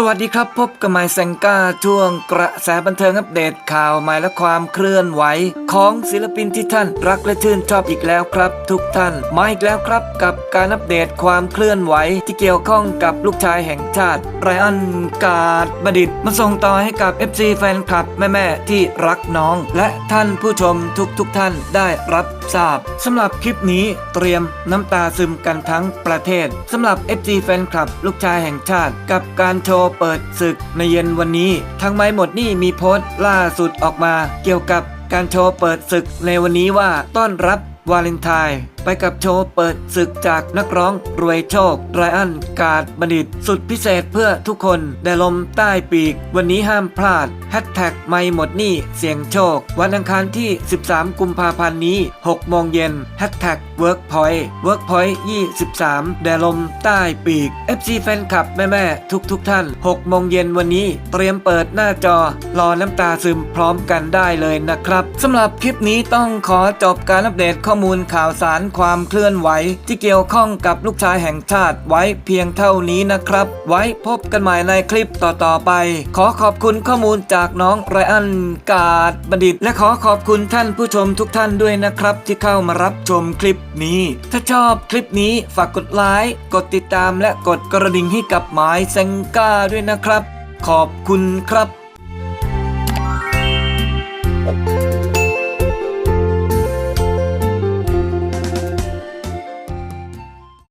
สวัสดีครับพบกับไมค์แซงก้าช่วงกระแสบันเทิงอัปเดตข่าวใหม่และความเคลื่อนไหว ของศิลปินที่ท่านรักและชื่นชอบอีกแล้วครับ ทุกท่านมาอีกแล้วครับกับการอัปเดตความเคลื่อนไหว ที่เกี่ยวข้องกับลูกชายแห่งชาติไรอันกาดบดิตมาส่งต่อให้กับ FC แฟนคลับแม่ๆที่รักน้อง และท่านผู้ชมทุกๆทท่านได้รับ ทราบสำหรับคลิปนี้เตรียมน้ำตาซึมกันทั้งประเทศสำหรับ FC แฟนคลับลูกชายแห่งชาติ กับการโชว์เปิดศึกในเย็นวันนี้ทางไม้หมดนี่มีโพสต์ล่าสุดออกมา เกี่ยวกับการโชว์เปิดศึกในวันนี้ว่าต้อนรับ วาเลนไทน์ไปกับโชว์เปิดศึกจากนักร้องรวยโชคไรอันกาดบัณฑิต สุดพิเศษเพื่อทุกคนได้ลมใต้ปีก วันนี้ห้ามพลาดแฮชแท็กไม่หมดหนี่เสียงโชค วันอังคารที่ 13 กุมภาพันธ์นี้ 6 โมงเย็นแฮชแท็กเวิร์กพอยต์เวิร์กพอยต์23ได้ลมใต้ปีก FC แฟนคลับแม่ๆทุกทุกๆท่าน 6 โมงเย็นวันนี้ เตรียมเปิดหน้าจอ รอน้ำตาซึมพร้อมกันได้เลยนะครับสำหรับคลิปนี้ต้องขอจบการอัปเดตข้อมูลข่าวสารความเคลื่อนไหว ที่เกี่ยวข้องกับลูกชายแห่งชาติไว้เพียงเท่านี้นะครับ ไว้พบกันใหม่ในคลิปต่อๆไป ขอขอบคุณข้อมูลจากน้องไรอันกาดบัณฑิต และขอขอบคุณท่านผู้ชมทุกท่านด้วยนะครับ ที่เข้ามารับชมคลิปนี้ ถ้าชอบคลิปนี้ฝากกดไลค์กดติดตามและกดกระดิ่งให้กับหมายเซงก้าด้วยนะครับ ขอบคุณครับ